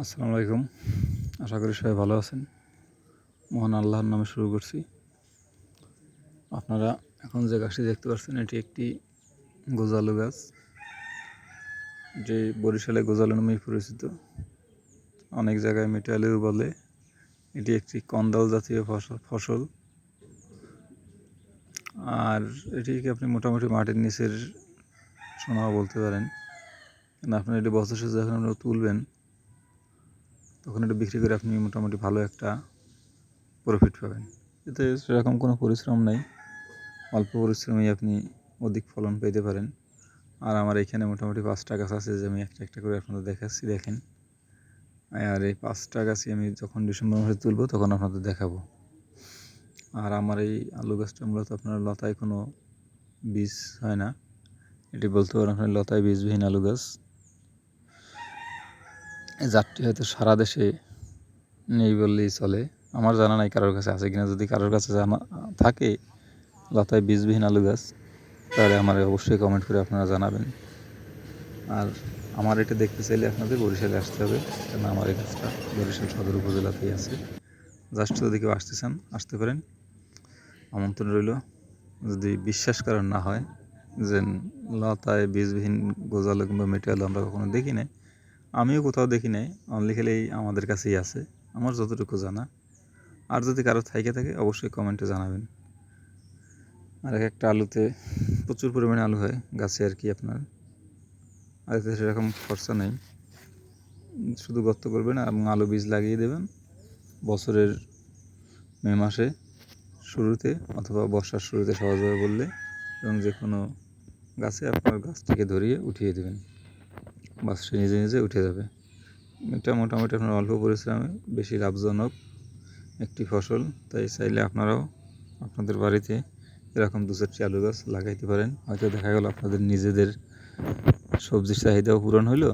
আসসালামু আলাইকুম। আশা করি সবাই ভালো আছেন। মহান আল্লাহর নামে শুরু করছি। আপনারা এখন যে গাছটি দেখতে পাচ্ছেন, এটি একটি গোজালু গাছ। যে বরিশালে গোজালু নামেই পরিচিত। অনেক জায়গায় মেটালেও বলে এটি একটি কন্দাল জাতীয় ফসল ফসল। আর এটিকে আপনি মোটামুটি মাটির নিচের সোনাও বলতে পারেন। আপনার এটি বছর শেষে যখন আপনারা তুলবেন। তখন এটা বিক্রি করে আপনি মোটামুটি ভালো একটা প্রফিট পাবেন। এতে সেরকম কোনো পরিশ্রম নেই। অল্প পরিশ্রমেই আপনি অধিক ফলন পেতে পারেন। আর আমার এখানে মোটামুটি পাঁচটা গাছ আছে যে আমি একটা একটা করে আপনাদের দেখাচ্ছি, দেখেন। আর এই পাঁচটা গাছই আমি যখন ডিসেম্বর মাসে তুলবো তখন আপনাদের দেখাবো। আর আমার এই আলু গাছটা মূলত আপনার লতায় কোনো বীজ হয় না। এটি বলতে পারেন আপনার লতায় বীজবিহীন আলু গাছ। জাতটি হয়তো সারা দেশে নেই বললেই চলে। আমার জানা নাই কারোর কাছে আছে কিনা। যদি কারোর কাছে জানা থাকে, লতায় বীজবিহীন আলু গাছ, তাহলে আমার অবশ্যই কমেন্ট করে আপনারা জানাবেন। আর আমার এটা দেখতে চাইলে আপনাদের বরিশালে আসতে হবে কারণ আমার এই গাছটা বরিশাল সদর উপজেলাতেই আছে। জাস্ট যদি কেউ আসতে চান, আসতে পারেন। আমন্ত্রণ রইল, যদি বিশ্বাস করার না হয় যে লতায় বীজবিহীন গোজালো কিংবা মেটেয়ালো আমরা কখনো দেখি নাই আমিও কোথাও দেখি নাই অনলি খালি আমাদের কাছেই আছে, আমার যতটুকু জানা। আর যদি কারও থাইকে থাকে, অবশ্যই কমেন্টে জানাবেন। আর এক একটা আলুতে প্রচুর পরিমাণে আলু হয়, গাছে আর কি আপনার। আর এতে সেরকম খরচা নেই। শুধু গর্ত করবেন এবং আলু বীজ লাগিয়ে দেবেন। বছরের মে মাসে শুরুতে অথবা বর্ষার শুরুতে সহজভাবে বললে এবং যে কোনো গাছে আপনার গাছটিকে ধরিয়ে উঠিয়ে দেবেন। বাস সে নিজে নিজে উঠে যাবে। এটা মোটামুটি আপনার অল্প পরিশ্রমে, বেশি লাভজনক একটি ফসল। তাই চাইলে আপনারাও আপনাদের বাড়িতে এরকম দু চারটি আলু গাছ লাগাইতে পারেন। হয়তো দেখা গেল আপনাদের নিজেদের সবজির চাহিদাও পূরণ হইল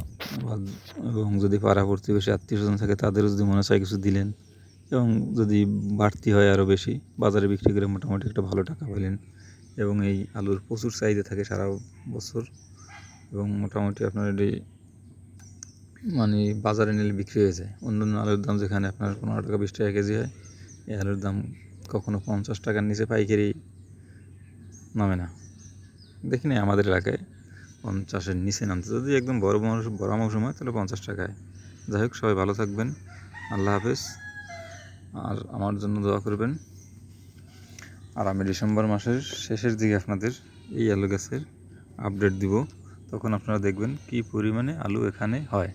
এবং যদি পাড়া প্রতিবেশী আত্মীয় স্বজন থাকে, তাদেরও যদি মনে চায় কিছু দিলেন এবং যদি বাড়তি হয় আরও বেশি, বাজারে বিক্রি করে মোটামুটি একটা ভালো টাকা পেলেন এবং এই আলুর প্রচুর চাহিদা থাকে সারা বছর এবং মোটামুটি আপনার এটি মানে বাজারে নিলে বিক্রি হয়ে যায়। অন্য অন্য আলুর দাম যেখানে আপনার পনেরো টাকা, বিশ টাকা কেজি হয়, এই আলুর দাম কখনো পঞ্চাশ টাকার নিচে পাইকারি নামে না। দেখি নাই আমাদের এলাকায় পঞ্চাশের নিচে নামতে। যদি একদম বড় বড় মৌসুম হয়, তাহলে পঞ্চাশ টাকায় যাই হোক, সবাই ভালো থাকবেন। আল্লাহ হাফেজ। আর আমার জন্য দোয়া করবেন। আর আমি ডিসেম্বর মাসের শেষের দিকে আপনাদের এই আলু গাছের আপডেট দিব। তখন আপনারা দেখবেন কী পরিমাণে আলু এখানে হয়।